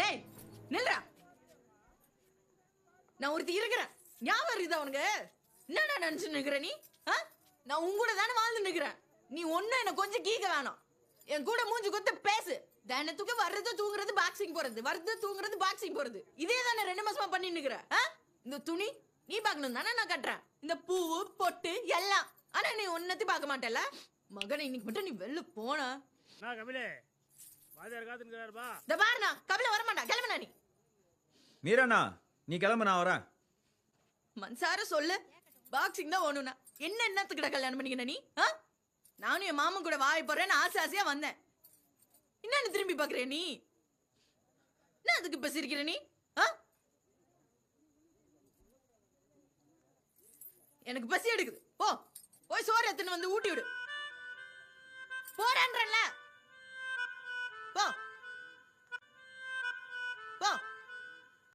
டேய் நில்றா. நான் ஒருத்தி இருக்கிறேன். ஞாபகம் இருக்குதா உனக்கு? என்னடா நினைச்சு நிக்கிற நீ? ஆ? நான் உன் கூட தானே வாழ்ந்து நிக்கிறேன். நீ ஒண்ணு என்ன கொஞ்சம் கீக்க வேணாம். என் கூட மூஞ்சி கொத்து பேசு. தினத்துக்கு வர்றது தூங்குறது பாக்ஸிங் போறது. வர்றது தூங்குறது பாக்ஸிங் போறது. இதே தானே ரெண்டு மாசமா பண்ணி நிக்கிற. ஆ? இந்த துணி நீ பார்க்கணும் தானே நான் கட்டுறேன். இந்த பூவு பொட்டு எல்லாம். ஆனா நீ ஒன்னத்தையும் பார்க்க மாட்டேல மகனை இன்னைக்கு மட்டும் நீ வெளில போன. கபிலே? வாத்தியார் காத்துக்கிறாருப்பா இந்த பாருண்ணா கபில கிளம்புனா நீ. மீராண்ணா நீ கிளம்பு நான் வரேன். மன்சார சொல்லு. பாக்ஸிங் தான் ஓணும்னா. என்ன என்னத்துக்கிட்ட கல்யாணம் பண்ணிக்கின நீ? ஆ? நானும் என் மாமன் கூட வாய் போறேன்னு ஆசை ஆசையா வந்தேன். என்னன்னு திரும்பி பாக்குற நீ? என்ன அதுக்கு இப்ப சிரிக்கிற நீ? ஆ? எனக்கு பசி எடுக்குது. போ போய் சோறு எத்தனை வந்து ஊட்டி விடு.